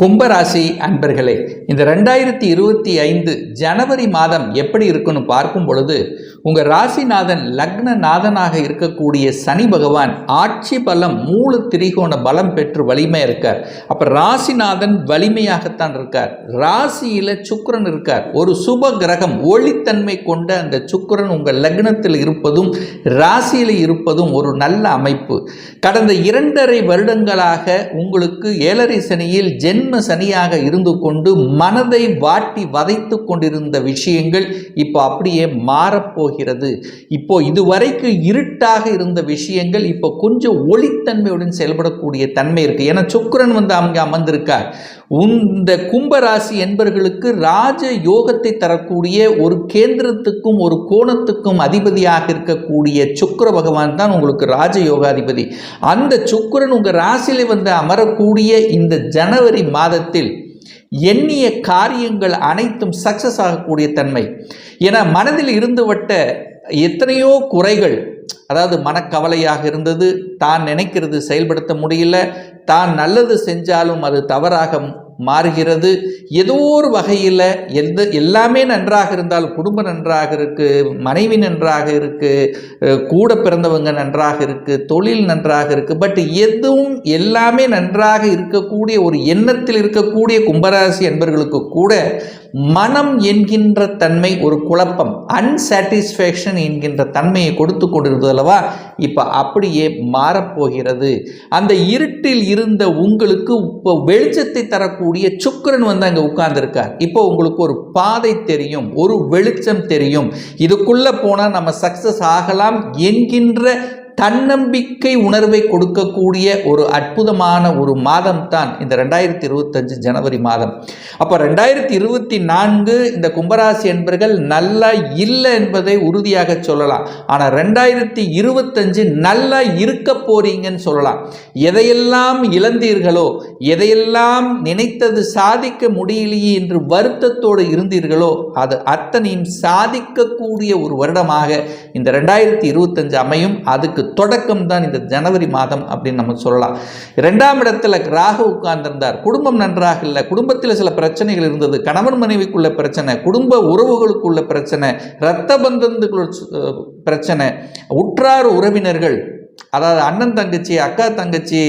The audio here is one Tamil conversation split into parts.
கும்பராசி அன்பர்களே இந்த ரெண்டாயிரத்தி இருபத்தி ஐந்து ஜனவரி மாதம் எப்படி இருக்குன்னு பார்க்கும் பொழுது உங்கள் ராசிநாதன் லக்ன நாதனாக இருக்கக்கூடிய சனி பகவான் ஆட்சி பலம் மூல திரிகோண பலம் பெற்று வலிமை இருக்கார். அப்போ ராசிநாதன் வலிமையாகத்தான் இருக்கார். ராசியில் சுக்கிரன் இருக்கார். ஒரு சுப கிரகம் ஒளித்தன்மை கொண்ட அந்த சுக்கிரன் உங்கள் லக்னத்தில் இருப்பதும் ராசியில் இருப்பதும் ஒரு நல்ல அமைப்பு. கடந்த இரண்டரை வருடங்களாக உங்களுக்கு ஏழரை சனியில் ஜென்ம சனியாக இருந்து கொண்டு மனதை வாட்டி வதைத்து கொண்டிருந்த விஷயங்கள் இப்போ அப்படியே மாறப்போகிறது. இப்போ இதுவரைக்கு இருட்டாக இருந்த விஷயங்கள் இப்போ கொஞ்சம் ஒளித்தன்மையுடன் செயல்படக்கூடிய தன்மை இருக்கு. ஏன்னா சுக்கரன் வந்து அங்கே அமர்ந்திருக்கார். இந்த கும்பராசி என்பவர்களுக்கு ராஜ யோகத்தை தரக்கூடிய ஒரு கேந்திரத்துக்கும் ஒரு கோணத்துக்கும் அதிபதியாக இருக்கக்கூடிய சுக்கிர பகவான் தான் உங்களுக்கு ராஜ யோகாதிபதி. அந்த சுக்கிரன் உங்கள் ராசியில வந்து அமரக்கூடிய இந்த ஜனவரி மாதத்தில் எண்ணிய காரியங்கள் அனைத்தும் சக்சஸ் ஆகக்கூடிய தன்மை. என மனதில் இருந்துவிட்ட எத்தனையோ குறைகள் அதாவது மனக்கவலையாக இருந்தது தான் நினைக்கிறது செயல்படுத்த முடியல தான் நல்லது செஞ்சாலும் அது தவறாக மாறுகிறது. ஏதோ ஒரு வகையில் எந்த எல்லாமே நன்றாக இருந்தால் குடும்பம் நன்றாக இருக்குது மனைவி நன்றாக இருக்குது கூட பிறந்தவங்க நன்றாக இருக்குது தொழில் நன்றாக இருக்குது பட் எதுவும் எல்லாமே நன்றாக இருக்கக்கூடிய ஒரு எண்ணத்தில் இருக்கக்கூடிய கும்பராசி என்பர்களுக்கு கூட மனம் என்கின்ற தன்மை ஒரு குழப்பம். அன்சாட்டிஸ்ஃபேக்ஷன் என்கின்ற தன்மையை கொடுத்து கொண்டிருந்தது அல்லவா? இப்போ அப்படியே மாறப்போகிறது. அந்த இருட்டில் இருந்த உங்களுக்கு இப்போ வெளிச்சத்தை தரக்கூடிய சுக்கிரன் வந்து அங்கே உட்கார்ந்துருக்கார். இப்போ உங்களுக்கு ஒரு பாதை தெரியும் ஒரு வெளிச்சம் தெரியும். இதுக்குள்ளே போனால் நம்ம சக்ஸஸ் ஆகலாம் என்கின்ற தன்னம்பிக்கை உணர்வை கொடுக்கக்கூடிய ஒரு அற்புதமான ஒரு மாதம் தான் இந்த ரெண்டாயிரத்தி இருபத்தஞ்சு ஜனவரி மாதம். அப்போ ரெண்டாயிரத்தி இருபத்தி நான்கு இந்த கும்பராசி என்பர்கள் நல்லா இல்லை என்பதை உறுதியாக சொல்லலாம். ஆனால் ரெண்டாயிரத்தி இருபத்தஞ்சு நல்லா இருக்க போறீங்கன்னு சொல்லலாம். எதையெல்லாம் இழந்தீர்களோ எதையெல்லாம் நினைத்தது சாதிக்க முடியலையே என்று வருத்தத்தோடு இருந்தீர்களோ அது அத்தனையும் சாதிக்கக்கூடிய ஒரு வருடமாக இந்த ரெண்டாயிரத்தி இருபத்தஞ்சு அமையும். அதுக்கு தொடக்கம் தான் இந்த ஜனவரி மாதம் அப்படின்னு நம்ம சொல்லலாம். இரண்டாம் இடத்துல ராகு உட்கார்ந்திருந்தார். குடும்பம் நன்றாக இல்லை. குடும்பத்தில் சில பிரச்சனைகள் இருந்தது. கணவன் மனைவிக்குள்ள பிரச்சனை குடும்ப உறவுகளுக்குள்ள பிரச்சனை இரத்த பந்தத்துக்குள்ள பிரச்சனை உற்றார் உறவினர்கள் அதாவது அண்ணன் தங்கச்சி அக்கா தங்கச்சி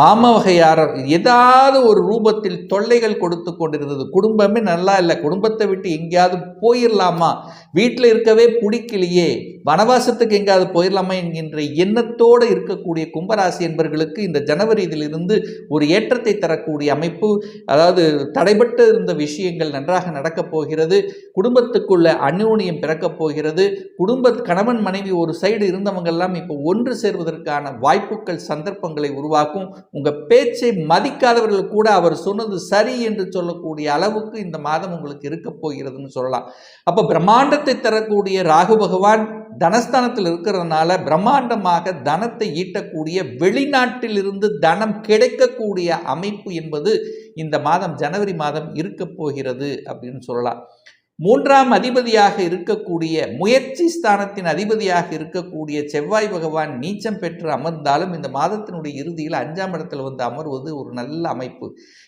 மாமா வகையார் ஏதாவது ஒரு ரூபத்தில் தொல்லைகள் கொடுத்து கொண்டிருந்தது. குடும்பமே நல்லா இல்லை. குடும்பத்தை விட்டு எங்கேயாவது போயிடலாமா வீட்டில் இருக்கவே பிடிக்கலையே. வனவாசத்துக்கு எங்கேயாவது போயிடலாமா என்கின்ற எண்ணத்தோடு இருக்கக்கூடிய கும்பராசி என்பவர்களுக்கு இந்த ஜனவரியிலிருந்து ஒரு ஏற்றத்தை தரக்கூடிய அமைப்பு அதாவது தடைபட்டு இருந்த விஷயங்கள் நன்றாக நடக்கப் போகிறது. குடும்பத்துக்குள்ள அந்யோன்யம் பிறக்கப் போகிறது. குடும்ப கணவன் மனைவி ஒரு சைடு இருந்தவங்கெல்லாம் இப்போ ஒன்று சேர்வதற்கான வாய்ப்புகள் சந்தர்ப்பங்களை உருவாக்கும். உங்கள் பேச்சை மதிக்காதவர்கள் கூட அவர் சொன்னது சரி என்று சொல்லக்கூடிய அளவுக்கு இந்த மாதம் உங்களுக்கு இருக்க போகிறதுன்னு சொல்லலாம். அப்போ பிரம்மாண்டத்தை தரக்கூடிய ராகு பகவான் தனஸ்தானத்தில் இருக்கிறதுனால பிரம்மாண்டமாக தனத்தை ஈட்டக்கூடிய வெளிநாட்டிலிருந்து தனம் கிடைக்கக்கூடிய அமைப்பு என்பது இந்த மாதம் ஜனவரி மாதம் இருக்க போகிறது அப்படின்னு சொல்லலாம். மூன்றாம் அதிபதியாக இருக்கக்கூடிய முயற்சி ஸ்தானத்தின் அதிபதியாக இருக்கக்கூடிய செவ்வாய் பகவான் நீச்சம் பெற்று அமர்ந்தாலும் இந்த மாதத்தினுடைய இறுதியில் அஞ்சாம் இடத்தில் வந்து அமர்வது ஒரு நல்ல அமைப்பு.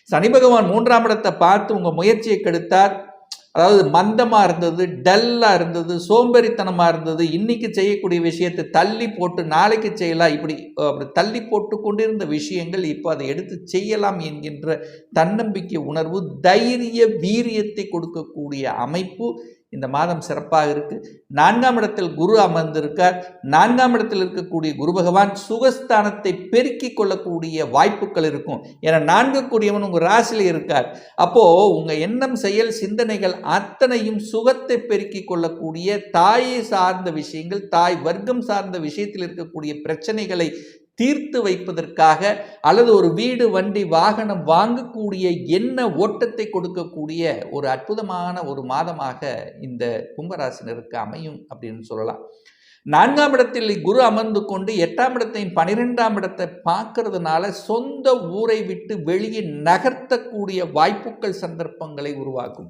சனி பகவான் மூன்றாம் இடத்தை பார்த்து உங்கள் முயற்சியை கெடுத்தார். அதாவது மந்தமாக இருந்தது டல்லாக இருந்தது சோம்பேறித்தனமாக இருந்தது இன்றைக்கி செய்யக்கூடிய விஷயத்தை தள்ளி போட்டு நாளைக்கு செய்யலாம் இப்படி அப்படி தள்ளி போட்டு கொண்டிருந்த விஷயங்கள் இப்போ அதை எடுத்து செய்யலாம் என்கின்ற தன்னம்பிக்கை உணர்வு தைரிய வீரியத்தை கொடுக்கக்கூடிய அமைப்பு இந்த மாதம் சிறப்பாக இருக்குது நான்காம் இடத்தில் குரு அமர்ந்திருக்கார். நான்காம் இடத்தில் இருக்கக்கூடிய குரு பகவான் சுகஸ்தானத்தை பெருக்கிக் கொள்ளக்கூடிய வாய்ப்புகள் இருக்கும். ஏன்னா நான்கு கூடியவன் உங்கள் ராசியில் இருக்கார். அப்போது உங்கள் எண்ணம் செயல் சிந்தனைகள் அத்தனையும் சுகத்தை பெருக்கிக் கொள்ளக்கூடிய தாயை சார்ந்த விஷயங்கள் தாய் வர்க்கம் சார்ந்த விஷயத்தில் இருக்கக்கூடிய பிரச்சனைகளை தீர்த்து வைப்பதற்காக அல்லது ஒரு வீடு வண்டி வாகனம் வாங்கக்கூடிய என்ன ஓட்டத்தை கொடுக்கக்கூடிய ஒரு அற்புதமான ஒரு மாதமாக இந்த கும்பராசினருக்கு அமையும் அப்படின்னு சொல்லலாம். நான்காம் இடத்தில் குரு அமர்ந்து கொண்டு எட்டாம் இடத்தையும் பனிரெண்டாம் இடத்தை பார்க்கறதுனால சொந்த ஊரை விட்டு வெளியே நகர்த்தக்கூடிய வாய்ப்புகள் சந்தர்ப்பங்களை உருவாக்கும்.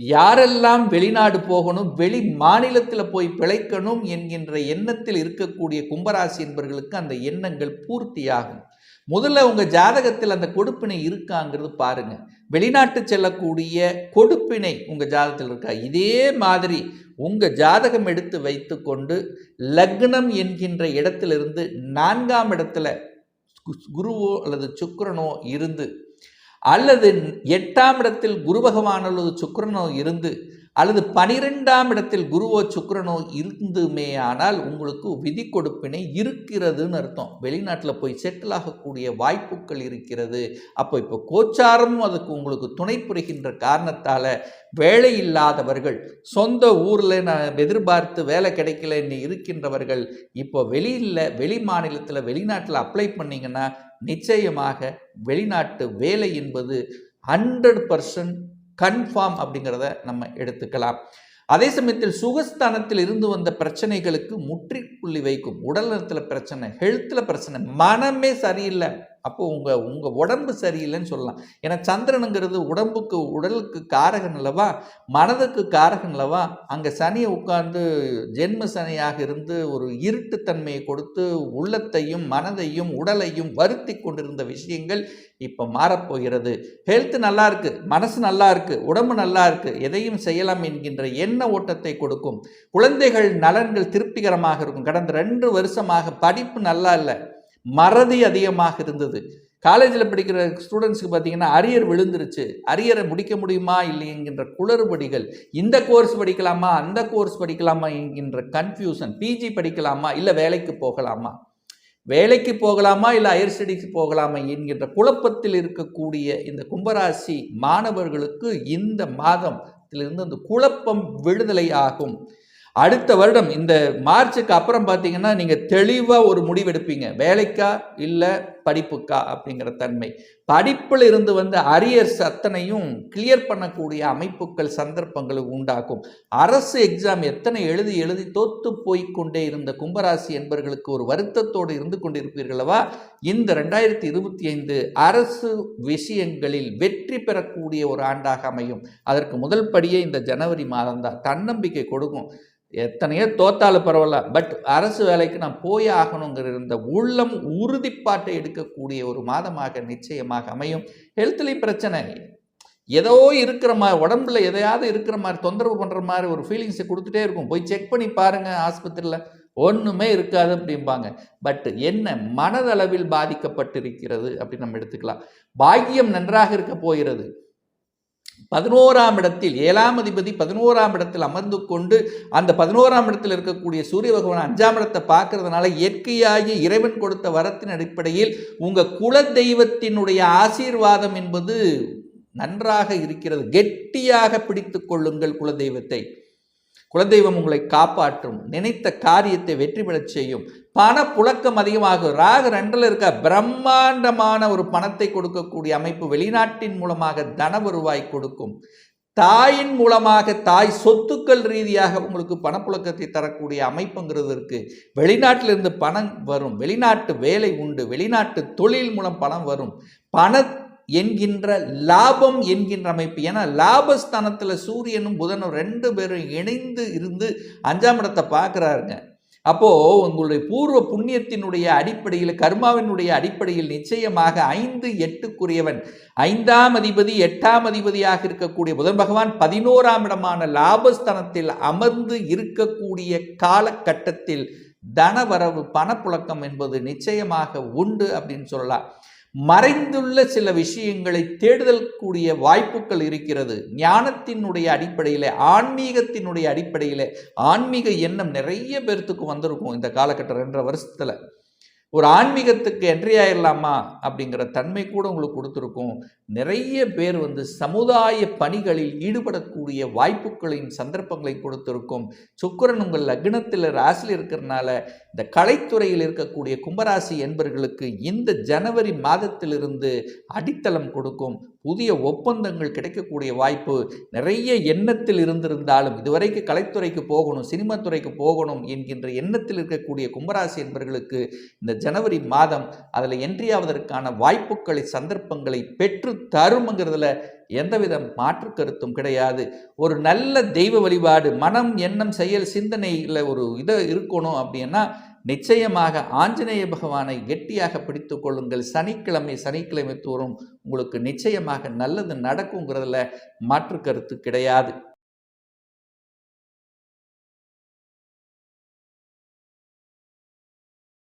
யாரெல்லாம் வெளிநாடு போகணும் வெளி மாநிலத்தில் போய் பிழைக்கணும் என்கின்ற எண்ணத்தில் இருக்கக்கூடிய கும்பராசி என்பவர்களுக்கு அந்த எண்ணங்கள் பூர்த்தியாகும். முதல்ல உங்கள் ஜாதகத்தில் அந்த கொடுப்பினை இருக்காங்கிறது பாருங்க. வெளிநாட்டு செல்லக்கூடிய கொடுப்பினை உங்கள் ஜாதகத்தில் இருக்கா? இதே மாதிரி உங்கள் ஜாதகம் எடுத்து வைத்துக்கொண்டு லக்னம் என்கின்ற இடத்திலிருந்து நான்காம் இடத்துல குருவோ அல்லது சுக்கரனோ இருந்து அல்லது எட்டாம் இடத்தில் குரு பகவான் அல்லது சுக்கரனோ இருந்து அல்லது பனிரெண்டாம் இடத்தில் குருவோ சுக்கரனோ இருந்துமே ஆனால் உங்களுக்கு விதி கொடுப்பினை இருக்கிறதுன்னு அர்த்தம். வெளிநாட்டில் போய் செட்டில் ஆகக்கூடிய வாய்ப்புகள் இருக்கிறது. அப்போ இப்போ கோச்சாரமும் அதுக்கு உங்களுக்கு துணை புரிகின்ற காரணத்தால் வேலை இல்லாதவர்கள் சொந்த ஊரில் நான் எதிர்பார்த்து வேலை கிடைக்கலன்னு இருக்கின்றவர்கள் இப்போ வெளியில் வெளி மாநிலத்தில் வெளிநாட்டில் அப்ளை பண்ணிங்கன்னா நிச்சயமாக வெளிநாட்டு வேலை என்பது ஹண்ட்ரட் பர்சன்ட் கன்ஃபார்ம் அப்படிங்கிறத நம்ம எடுத்துக்கலாம். அதே சமயத்தில் சுகஸ்தானத்தில் இருந்து வந்த பிரச்சனைகளுக்கு முற்றுப்புள்ளி வைக்கும் உடல் நலத்தில் பிரச்சனை ஹெல்த்தில் பிரச்சனை மனமே சரியில்லை. அப்போ உங்கள் உங்கள் உடம்பு சரியில்லைன்னு சொல்லலாம். ஏன்னா சந்திரனுங்கிறது உடம்புக்கு உடலுக்கு காரகன் அல்லவா? மனதுக்கு காரகன் அல்லவா? அங்கே சனியை உட்கார்ந்து ஜென்ம சனியாக இருந்து ஒரு இருட்டுத்தன்மையை கொடுத்து உள்ளத்தையும் மனதையும் உடலையும் வருத்தி கொண்டிருந்த விஷயங்கள் இப்போ மாறப்போகிறது. ஹெல்த் நல்லா இருக்குது மனசு நல்லா இருக்குது உடம்பு நல்லா இருக்குது எதையும் செய்யலாம் என்கின்ற எண்ண ஓட்டத்தை கொடுக்கும். குழந்தைகள் நலன்கள் திருப்திகரமாக இருக்கும். கடந்த ரெண்டு வருஷமாக படிப்பு நல்லா இல்லை. மறதி அதிகமாக இருந்தது. காலேஜில் படிக்கிற ஸ்டூடெண்ட்ஸுக்கு பார்த்தீங்கன்னா அரியர் விழுந்துருச்சு. அரியரை முடிக்க முடியுமா இல்லை என்கின்ற குளறுபடிகள். இந்த கோர்ஸ் படிக்கலாமா? அந்த கோர்ஸ் படிக்கலாமா என்கின்ற கன்ஃபியூஷன் பிஜி படிக்கலாமா? இல்லை வேலைக்கு போகலாமா? வேலைக்கு போகலாமா? இல்லை ஹையர் ஸ்டடிக்கு போகலாமா என்கின்ற குழப்பத்தில் இருக்கக்கூடிய இந்த கும்பராசி மாணவர்களுக்கு இந்த மாதத்திலிருந்து அந்த குழப்பம் விடுதலை ஆகும். அடுத்த வருடம் இந்த மார்ச்சுக்கு அப்புறம் பார்த்தீங்கன்னா நீங்கள் தெளிவாக ஒரு முடிவெடுப்பீங்க. வேலைக்கா இல்லை படிப்புக்கா அப்படிங்கிற தன்மை. படிப்பில் இருந்து வந்த அரியர்ஸ் அத்தனையும் கிளியர் பண்ணக்கூடிய அமைப்புகள் சந்தர்ப்பங்களை உண்டாக்கும். அரசு எக்ஸாம் எத்தனை எழுதி எழுதி தோத்து போய்க்கொண்டே இருந்த கும்பராசி என்பவர்களுக்கு ஒரு வருத்தத்தோடு இருந்து கொண்டிருப்பீர்களவா இந்த ரெண்டாயிரத்தி இருபத்தி ஐந்து அரசு விஷயங்களில் வெற்றி பெறக்கூடிய ஒரு ஆண்டாக அமையும். அதற்கு முதல் படியே இந்த ஜனவரி மாதம்தான். தன்னம்பிக்கை கொடுக்கும். எத்தனையோ தோத்தாலும் பரவாயில்ல. பட் அரசு வேலைக்கு நான் போய் ஆகணுங்கிற இந்த உள்ளம் உறுதிப்பாட்டை எடுக்கக்கூடிய ஒரு மாதமாக நிச்சயமாக அமையும். ஹெல்த்லேயும் பிரச்சனை. ஏதோ இருக்கிற மாதிரி உடம்புல எதையாவது இருக்கிற மாதிரி தொந்தரவு பண்ணுற மாதிரி ஒரு ஃபீலிங்ஸை கொடுத்துட்டே இருக்கும். போய் செக் பண்ணி பாருங்கள் ஆஸ்பத்திரியில். ஒன்றுமே இருக்காது அப்படிம்பாங்க. பட் என்ன மனதளவில் பாதிக்கப்பட்டிருக்கிறது அப்படின்னு நம்ம எடுத்துக்கலாம். பாக்கியம் நன்றாக இருக்க போகிறது. பதினோராம் இடத்தில் ஏழாம் அதிபதி பதினோராம் இடத்தில் அமர்ந்து கொண்டு அந்த பதினோராம் இடத்தில் இருக்கக்கூடிய சூரிய பகவான் அஞ்சாம் இடத்தை பார்க்கறதுனால இயற்கையாகி இறைவன் கொடுத்த வரத்தின் அடிப்படையில் உங்கள் குல தெய்வத்தினுடைய ஆசீர்வாதம் என்பது நன்றாக இருக்கிறது. கெட்டியாக பிடித்து கொள்ளுங்கள் குலதெய்வத்தை. குலதெய்வம் உங்களை காப்பாற்றும் நினைத்த காரியத்தை வெற்றி பெறச் செய்யும். பணப்புழக்கம் அதிகமாகும். ராகு ரெண்டில் இருக்க பிரம்மாண்டமான ஒரு பணத்தை கொடுக்கக்கூடிய அமைப்பு வெளிநாட்டின் மூலமாக தன வருவாய் கொடுக்கும். தாயின் மூலமாக தாய் சொத்துக்கள் ரீதியாக உங்களுக்கு பணப்புழக்கத்தை தரக்கூடிய அமைப்புங்கிறது இருக்குது வெளிநாட்டிலிருந்து பணம் வரும். வெளிநாட்டு வேலை உண்டு. வெளிநாட்டு தொழில் மூலம் பணம் வரும். பண என்கின்ற லாபம் என்கின்ற அமைப்பு. ஏன்னா லாபஸ்தானத்தில் சூரியனும் புதனும் ரெண்டு பேரும் இணைந்து இருந்து அஞ்சாம் இடத்தை பார்க்குறாருங்க. அப்போது உங்களுடைய பூர்வ புண்ணியத்தினுடைய அடிப்படையில் கர்மாவினுடைய அடிப்படையில் நிச்சயமாக ஐந்து எட்டுக்குரியவன். ஐந்தாம் அதிபதி எட்டாம் அதிபதியாக இருக்கக்கூடிய புதன் பகவான் பதினோராம் இடமான லாபஸ்தனத்தில் அமர்ந்து இருக்கக்கூடிய காலகட்டத்தில் தனவரவு பணப்புழக்கம் என்பது நிச்சயமாக உண்டு அப்படின்னு சொல்லலாம். மறைந்துள்ள சில விஷயங்களை தேடுதல் கூடிய வாய்ப்புகள் இருக்கிறது. ஞானத்தினுடைய அடிப்படையில் ஆன்மீகத்தினுடைய அடிப்படையில் ஆன்மீக எண்ணம் நிறைய பேர்த்துக்கு வந்திருக்கும் இந்த காலகட்டம் ரெண்டரை வருஷத்தில். ஒரு ஆன்மீகத்துக்கு என்ட்ரி ஆயிடலாமா அப்படிங்கிற தன்மை கூட உங்களுக்கு கொடுத்துருக்கும். நிறைய பேர் வந்து சமுதாய பணிகளில் ஈடுபடக்கூடிய வாய்ப்புகளையும் சந்தர்ப்பங்களை கொடுத்துருக்கும். சுக்கரன் உங்கள் லக்னத்தில் ராசியில் இருக்கிறனால இந்த கலைத்துறையில் இருக்கக்கூடிய கும்பராசி என்பர்களுக்கு இந்த ஜனவரி மாதத்திலிருந்து அடித்தளம் கொடுக்கும். புதிய ஒப்பந்தங்கள் கிடைக்கக்கூடிய வாய்ப்பு நிறைய எண்ணத்தில் இருந்திருந்தாலும் இதுவரைக்கும் கலைத்துறைக்கு போகணும் சினிமா துறைக்கு போகணும் என்கின்ற எண்ணத்தில் இருக்கக்கூடிய கும்பராசி என்பவர்களுக்கு இந்த ஜனவரி மாதம் அதில் என்ட்ரியாவதற்கான வாய்ப்புகளை சந்தர்ப்பங்களை பெற்று தரும்ங்கிறதுல எந்தவித மாற்று கருத்தும் கிடையாது. ஒரு நல்ல தெய்வ வழிபாடு மனம் எண்ணம் செயல் சிந்தனையில் ஒரு இதை இருக்கணும் அப்படின்னா நிச்சயமாக ஆஞ்சநேய பகவானை கெட்டியாக பிடித்து கொள்ளுங்கள். சனிக்கிழமை சனிக்கிழமை தோறும் உங்களுக்கு நிச்சயமாக நல்லது நடக்குங்கிறதுல மாற்று கருத்து கிடையாது.